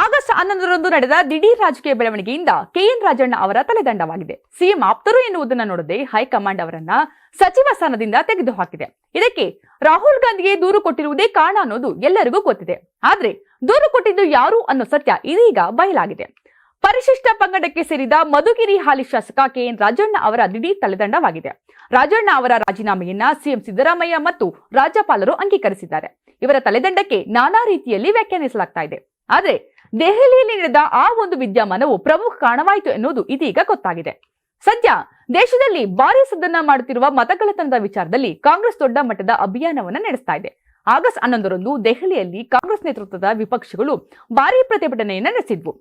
August ಹನ್ನೊಂದರಂದು ನಡೆದ ದಿಢೀರ್ ರಾಜಕೀಯ ಬೆಳವಣಿಗೆಯಿಂದ ಕೆಎನ್ ರಾಜಣ್ಣ ಅವರ ತಲೆದಂಡವಾಗಿದೆ. ಸಿಎಂ ಆಪ್ತರು ಎನ್ನುವುದನ್ನು ನೋಡದೆ ಹೈಕಮಾಂಡ್ ಅವರನ್ನ ಸಚಿವ ಸ್ಥಾನದಿಂದ ತೆಗೆದುಹಾಕಿದೆ. ಇದಕ್ಕೆ ರಾಹುಲ್ ಗಾಂಧಿಗೆ ದೂರು ಕೊಟ್ಟಿರುವುದೇ ಕಾರಣ ಅನ್ನೋದು ಎಲ್ಲರಿಗೂ ಗೊತ್ತಿದೆ. ಆದ್ರೆ ದೂರು ಕೊಟ್ಟಿದ್ದು ಯಾರು ಅನ್ನೋ ಸತ್ಯ ಇದೀಗ ಬಯಲಾಗಿದೆ. ಪರಿಶಿಷ್ಟ ಪಂಗಡಕ್ಕೆ ಸೇರಿದ ಮಧುಗಿರಿ ಹಾಲಿ ಶಾಸಕ ಕೆಎನ್ ರಾಜಣ್ಣ ಅವರ ದಿಢೀರ್ ತಲೆದಂಡವಾಗಿದೆ. ರಾಜಣ್ಣ ಅವರ ರಾಜೀನಾಮೆಯನ್ನ ಸಿಎಂ ಸಿದ್ದರಾಮಯ್ಯ ಮತ್ತು ರಾಜ್ಯಪಾಲರು ಅಂಗೀಕರಿಸಿದ್ದಾರೆ. ಇವರ ತಲೆದಂಡಕ್ಕೆ ನಾನಾ ರೀತಿಯಲ್ಲಿ ವ್ಯಾಖ್ಯಾನಿಸಲಾಗ್ತಾ ಇದೆ. ಆದ್ರೆ ದೆಹಲಿಯಲ್ಲಿ ನಡೆದ ಆ ಒಂದು ವಿದ್ಯಮಾನವು ಪ್ರಮುಖ ಕಾರಣವಾಯಿತು ಎನ್ನುವುದು ಇದೀಗ ಗೊತ್ತಾಗಿದೆ. ಸದ್ಯ ದೇಶದಲ್ಲಿ ಭಾರಿ ಸದ್ದನ್ನ ಮಾಡುತ್ತಿರುವ ಮತಗಳತನದ ವಿಚಾರದಲ್ಲಿ ಕಾಂಗ್ರೆಸ್ ದೊಡ್ಡ ಮಟ್ಟದ ಅಭಿಯಾನವನ್ನ ನಡೆಸ್ತಾ ಇದೆ. ಆಗಸ್ಟ್ ಹನ್ನೊಂದರಂದು ದೆಹಲಿಯಲ್ಲಿ ಕಾಂಗ್ರೆಸ್ ನೇತೃತ್ವದ ವಿಪಕ್ಷಗಳು ಭಾರಿ ಪ್ರತಿಭಟನೆಯನ್ನು ನಡೆಸಿದ್ವು.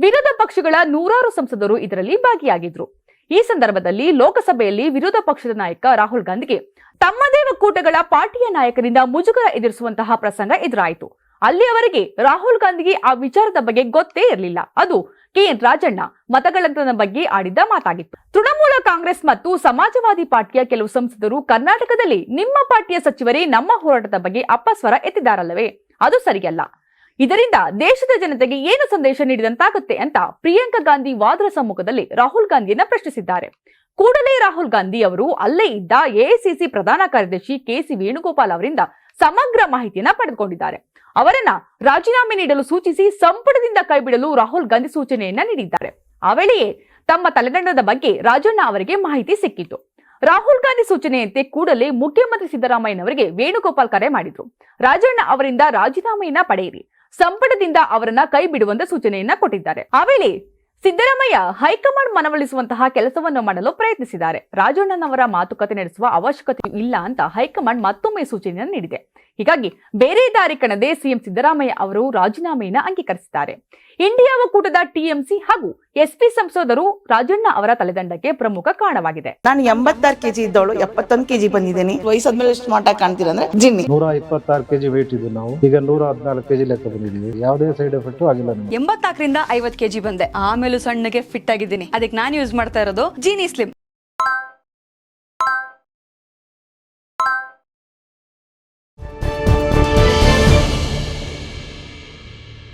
ವಿರೋಧ ಪಕ್ಷಗಳ ನೂರಾರು ಸಂಸದರು ಇದರಲ್ಲಿ ಭಾಗಿಯಾಗಿದ್ರು. ಈ ಸಂದರ್ಭದಲ್ಲಿ ಲೋಕಸಭೆಯಲ್ಲಿ ವಿರೋಧ ಪಕ್ಷದ ನಾಯಕ ರಾಹುಲ್ ಗಾಂಧಿಗೆ ತಮ್ಮದೇ ಒಕ್ಕೂಟಗಳ ಪಾರ್ಟಿಯ ನಾಯಕರಿಂದ ಮುಜುಗರ ಎದುರಿಸುವಂತಹ ಪ್ರಸಂಗ ಎದುರಾಯಿತು. ಅಲ್ಲಿಯವರೆಗೆ ರಾಹುಲ್ ಗಾಂಧಿಗೆ ಆ ವಿಚಾರದ ಬಗ್ಗೆ ಗೊತ್ತೇ ಇರಲಿಲ್ಲ. ಅದು ಕೆಎನ್ ರಾಜಣ್ಣ ಮತಗಳಂತನ ಬಗ್ಗೆ ಆಡಿದ್ದ ಮಾತಾಗಿತ್ತು. ತೃಣಮೂಲ ಕಾಂಗ್ರೆಸ್ ಮತ್ತು ಸಮಾಜವಾದಿ ಪಾರ್ಟಿಯ ಕೆಲವು ಸಂಸದರು ಕರ್ನಾಟಕದಲ್ಲಿ ನಿಮ್ಮ ಪಾರ್ಟಿಯ ಸಚಿವರೇ ನಮ್ಮ ಹೋರಾಟದ ಬಗ್ಗೆ ಅಪಸ್ವರ ಎತ್ತಿದ್ದಾರಲ್ಲವೇ? ಅದು ಸರಿಯಲ್ಲ. ಇದರಿಂದ ದೇಶದ ಜನತೆಗೆ ಏನು ಸಂದೇಶ ನೀಡಿದಂತಾಗುತ್ತೆ ಅಂತ ಪ್ರಿಯಾಂಕಾ ಗಾಂಧಿ ವಾದರ ಸಮ್ಮುಖದಲ್ಲಿ ರಾಹುಲ್ ಗಾಂಧಿಯನ್ನ ಪ್ರಶ್ನಿಸಿದ್ದಾರೆ. ಕೂಡಲೇ ರಾಹುಲ್ ಗಾಂಧಿ ಅವರು ಅಲ್ಲೇ ಇದ್ದ ಎಐಸಿಸಿ ಪ್ರಧಾನ ಕಾರ್ಯದರ್ಶಿ ಕೆಸಿ ವೇಣುಗೋಪಾಲ್ ಅವರಿಂದ ಸಮಗ್ರ ಮಾಹಿತಿಯನ್ನ ಪಡೆದುಕೊಂಡಿದ್ದಾರೆ. ಅವರನ್ನ ರಾಜೀನಾಮೆ ನೀಡಲು ಸೂಚಿಸಿ ಸಂಪುಟದಿಂದ ಕೈಬಿಡಲು ರಾಹುಲ್ ಗಾಂಧಿ ಸೂಚನೆಯನ್ನ ನೀಡಿದ್ದಾರೆ. ಆ ತಮ್ಮ ತಲೆದಂಡದ ಬಗ್ಗೆ ರಾಜಣ್ಣ ಅವರಿಗೆ ಮಾಹಿತಿ ಸಿಕ್ಕಿತು ರಾಹುಲ್ ಗಾಂಧಿ ಸೂಚನೆಯಂತೆ ಕೂಡಲೇ ಮುಖ್ಯಮಂತ್ರಿ ಸಿದ್ದರಾಮಯ್ಯನವರಿಗೆ ವೇಣುಗೋಪಾಲ್ ಕರೆ ಮಾಡಿದ್ರು. ರಾಜಣ್ಣ ಅವರಿಂದ ರಾಜೀನಾಮೆಯನ್ನ ಪಡೆಯಿರಿ. ಸಂಪುಟದಿಂದ ಅವರನ್ನ ಕೈ ಬಿಡುವಂತ ಸೂಚನೆಯನ್ನ ಕೊಟ್ಟಿದ್ದಾರೆ. ಆ ವೇಳೆ ಸಿದ್ದರಾಮಯ್ಯ ಹೈಕಮಾಂಡ್ ಮನವೊಲಿಸುವಂತಹ ಕೆಲಸವನ್ನು ಮಾಡಲು ಪ್ರಯತ್ನಿಸಿದ್ದಾರೆ. ರಾಜಣ್ಣನವರ ಮಾತುಕತೆ ನಡೆಸುವ ಅವಶ್ಯಕತೆ ಇಲ್ಲ ಅಂತ ಹೈಕಮಾಂಡ್ ಮತ್ತೊಮ್ಮೆ ಸೂಚನೆಯನ್ನು ನೀಡಿದೆ. ಹೀಗಾಗಿ ಬೇರೆ ದಾರಿ ಕಣದೆ ಸಿಎಂ ಸಿದ್ದರಾಮಯ್ಯ ಅವರು ರಾಜೀನಾಮೆಯನ್ನ ಅಂಗೀಕರಿಸಿದ್ದಾರೆ. ಇಂಡಿಯಾ ಒಕ್ಕೂಟದ ಟಿಎಂಸಿ ಹಾಗೂ ಎಸ್ಪಿ ಸಂಸದರು ರಾಜಣ್ಣ ಅವರ ತಲೆದಂಡಕ್ಕೆ ಪ್ರಮುಖ ಕಾರಣವಾಗಿದೆ. ನಾನು ಎಂಬತ್ತಾರು ಕೆಜಿ ಇದ್ದವಳು ಎಪ್ಪತ್ತೊಂದು ಕೆಜಿ ಬಂದಿದ್ದೀನಿ. ವಯಸ್ಸಾದ್ಮೇಲೆ ಸ್ಮಾರ್ಟ್ ಆಗಿ ಕಾಣ್ತೀರಂದ್ರೆ ಜಿನ್ನಿ. ನೂರ ಇಪ್ಪತ್ತಾರು ಕೆಜಿ ವೆಯ್ಟ್ ಇದ್ದು ನಾವು. ಈಗ ನೂರ ಹದಿನಾಲ್ಕು ಕೆಜಿ ಲೆಕ್ಕ ಬಂದಿದ್ದೀವಿ. ಯಾವುದೇ ಸೈಡ್ ಎಫೆಕ್ಟ್ ಆಗಿಲ್ಲ ಎಂಬತ್ತಾಕರಿಂದ ಎಂಬತ್ನಾಲ್ಕರಿಂದ ಐವತ್ ಕೆಜಿ ಬಂದೆ. ಆಮೇಲೆ ಸಣ್ಣಗೆ ಫಿಟ್ ಆಗಿದ್ದೀನಿ. ಅದಕ್ಕೆ ನಾನು ಯೂಸ್ ಮಾಡ್ತಾ ಇರೋದು ಜೀನಿ ಸ್ಲಿಮ್